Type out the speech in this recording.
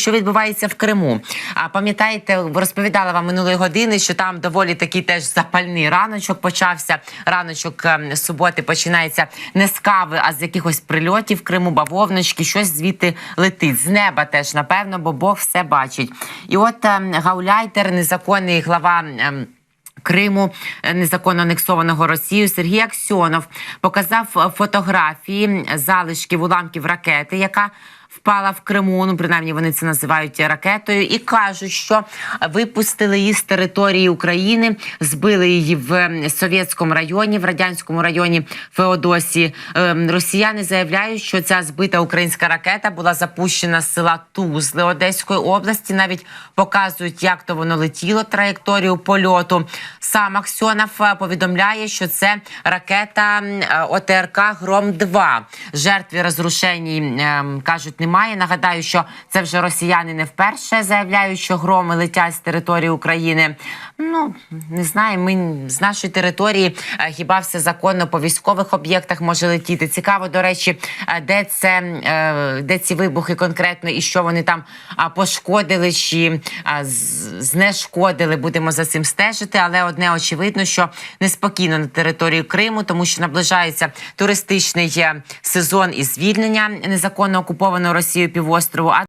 Що відбувається в Криму? А пам'ятаєте, розповідала вам минулої години, що там доволі такий теж запальний раночок почався. Раночок ем, суботи починається не з кави, а з якихось прильотів в Криму, бавовночки, щось звідти летить з неба. Теж напевно, бо Бог все бачить. І от ем, Гауляйтер, незаконний глава. ем, Криму е, незаконно анексованого Росією Сергій Аксьонов показав е, фотографії залишків уламків ракети, яка впала в Криму. Ну принаймні вони це називають ракетою, і кажуть, що випустили її з території України, збили її в е, Совєтському районі, в радянському районі Феодосії. Ем, Росіяни заявляють, що ця збита українська ракета була запущена з села Тузли Одеської області. Навіть показують, як то воно летіло траєкторію польоту. Сам Аксьонов е, повідомляє, що це ракета е, ОТРК Гром 2 Жертві розрушень ем, кажуть, немає. Нагадаю, що це вже росіяни не вперше заявляють, що громи летять з території України. Ну не знаю, ми з нашої території е, хіба все законно по військових об'єктах може летіти. Цікаво, до речі, е, де це е, де ці вибухи конкретно і що вони там пошкодили чи знешкодили. Будемо за цим стежити. Але одне очевидно, що неспокійно на території Криму, тому що наближається туристичний сезон і звільнення незаконно окупованого Росією півострову. А